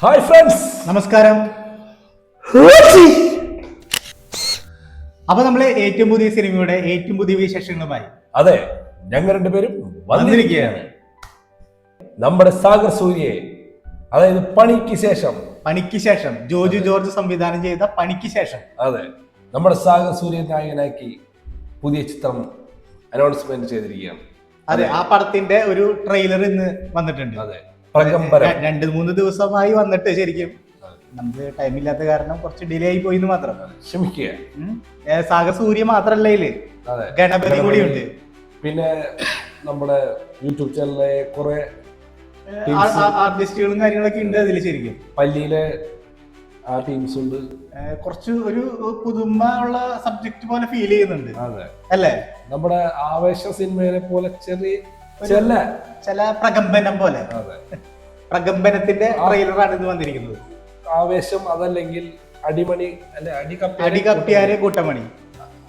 Hi friends നമസ്കാരം. അപ്പൊ നമ്മളെ ഏറ്റവും പുതിയ സിനിമയുടെ ഏറ്റവും പുതിയ വിശേഷങ്ങളുമായി അതെ ഞങ്ങൾ രണ്ടുപേരും വന്നിരിക്കുകയാണ്. നമ്മുടെ സാഗർ സൂര്യയെ അതായത് പണിക്ക് ശേഷം. പണിക്ക് ശേഷം ജോജു ജോർജ് സംവിധാനം ചെയ്ത പണിക്ക് ശേഷം. അതെ നമ്മുടെ സാഗർ സൂര്യ നായകനാക്കി പുതിയ ചിത്രം അനൗൺസ്മെന്റ് ചെയ്തിരിക്കുകയാണ്. അതെ ആ പടത്തിന്റെ ഒരു ട്രെയിലർ ഇന്ന് വന്നിട്ടുണ്ട്. അതെ. രണ്ട് മൂന്ന് ദിവസമായി വന്നിട്ട് ശരിക്കും. നമുക്ക് ടൈം ഇല്ലാത്ത കാരണം കുറച്ച് ഡിലേ ആയി പോയി എന്ന് മാത്രം ക്ഷമിക്കുക. സാഗർ സൂര്യ മാത്രല്ല ഇതിൽ. ഗണപതി കൂടി ഉണ്ട് പിന്നെ നമ്മുടെ യൂട്യൂബ് ചാനലിലെ കുറെ ആർട്ടിസ്റ്റുകളും കാര്യങ്ങളൊക്കെ ഉണ്ട് അതിൽ ശരിക്കും. പല്ലിയിലെ ആ ടീംസ് ഉണ്ട്. കുറച്ച് ഒരു പുതുമ ഉള്ള സബ്ജക്ട് പോലെ ഫീൽ ചെയ്യുന്നുണ്ട്. അതെ. അല്ലേ? നമ്മുടെ ആവേശ സിനിമയെ പോലെ ചെറിയ ചില ചില പ്രകമ്പനം പോലെ. പ്രകമ്പനത്തിന്റെ ട്രെയിലറാണ് ഇത് വന്നിരിക്കുന്നത്. ആവേശം അതല്ലെങ്കിൽ അടിമണി അല്ലെ അടികപ്പി അടികപ്പിയാരെ കൂട്ടമണി.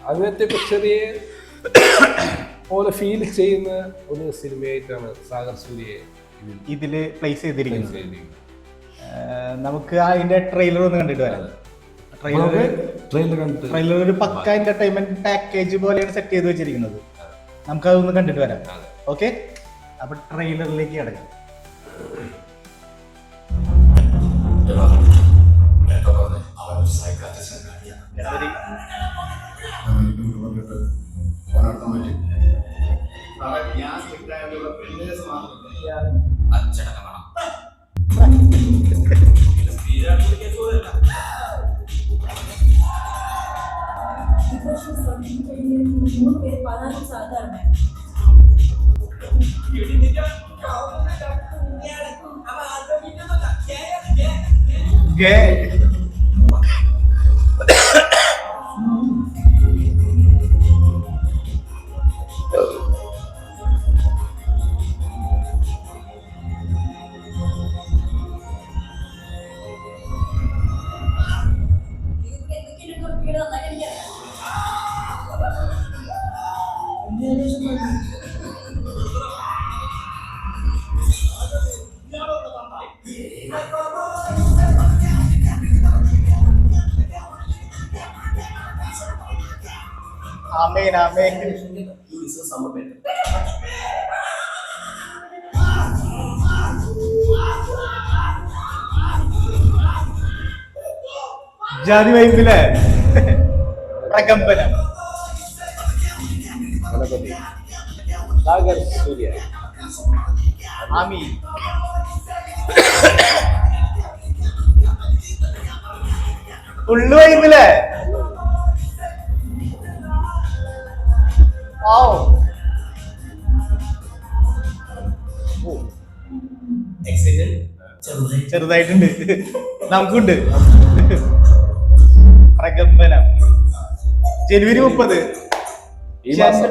അങ്ങനത്തെ ചെറിയ പോലെ ഫീൽ ചെയ്യുന്ന ഒരു സിനിമയായിട്ടാണ് സാഗർ സൂര്യയെ ഇതിൽ പ്ലേസ് ചെയ്തിരിക്കുന്നത്. നമുക്ക് അതിന്റെ ട്രെയിലർ ഒന്ന് കണ്ടിട്ട് വരാം. ട്രെയിലർ ട്രെയിലർ ഒരു പക്ക എന്റർടൈൻമെന്റ് പാക്കേജ് പോലെയാണ് സെറ്റ് ചെയ്ത് വെച്ചിരിക്കുന്നത്. നമുക്ക് അതൊന്ന് കണ്ടിട്ട് വരാം. ഓക്കെ? അപ്പൊ ട്രെയിലറിലേക്ക് കിടക്കാം. മൂന്ന് പേര് പതിനാല് സാധാരണ. ഗേ ആമേൻ ആമേൻ. ജാതി വൈബിലെ പ്രകമ്പനം. സൂര്യ. ആമീൻ. ഉള്ളു വൈബിലെ ഓ ചെറുതായിട്ടുണ്ട്. നമുക്കുണ്ട്. പ്രകമ്പനം. ജനുവരി മുപ്പത്.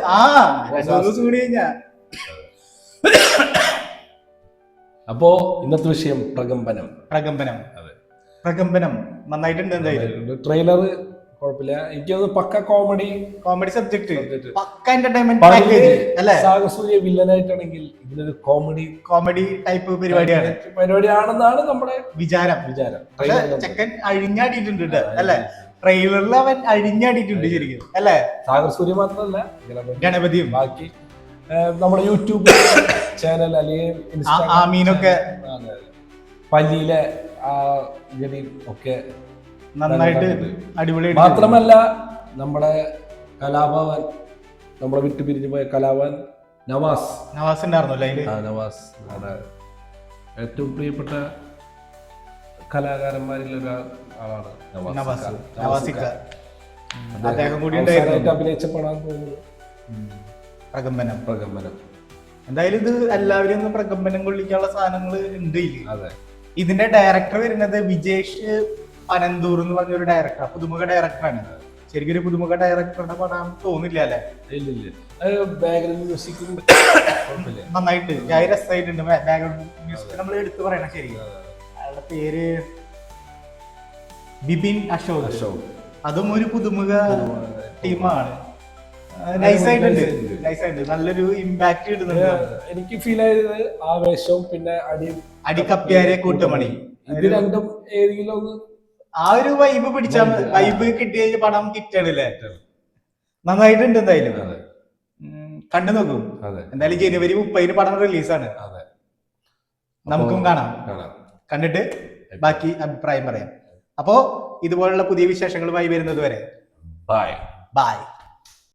ആ രണ്ടു ദിവസം കൂടി കഴിഞ്ഞാ. അപ്പോ ഇന്നത്തെ വിഷയം പ്രകമ്പനം. പ്രകമ്പനം. അതെ. പ്രകമ്പനം. നന്നായിട്ടുണ്ട് എന്തായാലും. ട്രെയിലർ കുഴപ്പമില്ല. എനിക്കത് പക്ക കോമഡി കോമഡി സബ്ജക്ട്. പക്ക എന്റർടൈൻമെന്റ് പാക്കേജ് അല്ലേ? സാഗസൂര്യ വില്ലനായിട്ടാണെങ്കിൽ ഇതിലൊരു കോമഡി കോമഡി ടൈപ്പ് പരിപാടിയാണ്. പരിപാടിയാണെന്നാണ് നമ്മുടെ വിചാരം. വിചാരം. ചെക്കൻ അഴിഞ്ഞാടിയിട്ടുണ്ട് അല്ലെ? ട്രെയിലറിൽ അവൻ അഴിഞ്ഞാടിയിട്ടുണ്ട് ശരിക്കും അല്ലേ? സാഗസൂര്യ മാത്രമല്ല ഗണപതി. ഗണപതിയും. ബാക്കി നമ്മുടെ യൂട്യൂബ് ചാനൽ അല്ലെങ്കിൽ ആമീനൊക്കെ. പല്ലിയിലെ ആ ഗതി ഒക്കെ നന്നായിട്ട് അടിപൊളി മാത്രമല്ല നമ്മുടെ കലാഭവൻ നമ്മളെ വിട്ടു പിരിഞ്ഞു പോയ കലാഭവൻ നവാസ്. നവാസ് ആ നവാസ്. നമ്മുടെ ഏറ്റവും പ്രിയപ്പെട്ട കലാകാരന്മാരിൽ ഒരാൾ ആളാണ് നവാസ് നവാസ്. നവാസിക്ക അദ്ദേഹം കൂടി അവസാനമായിട്ട് അഭിനയിച്ച പടം പ്രകമ്പനം. പ്രകമ്പനം. എന്തായാലും ഇത് എല്ലാവരും ഒന്ന് പ്രകമ്പനം കൊള്ളിക്കാനുള്ള സാധനങ്ങൾ ഉണ്ട് അതെ. ഇതിന്റെ ഡയറക്ടർ വരുന്നത് വിജേഷ് അനന്തൂർ എന്ന് പറഞ്ഞ ഒരു ഡയറക്ടർ പുതുമുഖ ഡയറക്ടറാണ് ശരിക്കും ഒരു പുതുമുഖ ഡയറക്ടറുടെ പടം തോന്നില്ല അല്ലെ? ഇല്ല ഇല്ല അത് ബാക്ക്ഗ്രൗണ്ട് മ്യൂസിക്കും നന്നായിട്ട്. ഞാൻ രസമായിട്ടുണ്ട് ബാക്ക്ഗ്രൗണ്ട് മ്യൂസിക് നമ്മൾ എടുത്തു പറയണം ശരിക്കും അയാളുടെ പേര് ബിപിൻ അശോക്. അശോക്. അതും ഒരു പുതുമുഖ ടീമാണ് നല്ലൊരു ഇമ്പാക്ട് ഇടുന്നുണ്ട് എനിക്ക് ഫീൽ ആയത് ആവേശവും പിന്നെ അടി അടിക്കപ്പിയാരെ കൂട്ടമണി. ഇത് രണ്ടും ഏതെങ്കിലും ഒന്ന് ആ ഒരു വൈബ് പിടിച്ചാ. വൈബ് കിട്ടിയ പടം കിട്ടണില്ലേ നന്നായിട്ടുണ്ട് എന്തായാലും. കണ്ടു നോക്കും. എന്തായാലും ജനുവരി മുപ്പതിന് പടം റിലീസാണ്. നമുക്കും കാണാം. കാണാം. കണ്ടിട്ട് ബാക്കി അഭിപ്രായം പറയാം. അപ്പോ ഇതുപോലുള്ള പുതിയ വിശേഷങ്ങളുമായി വരുന്നത് വരെ. Bye bye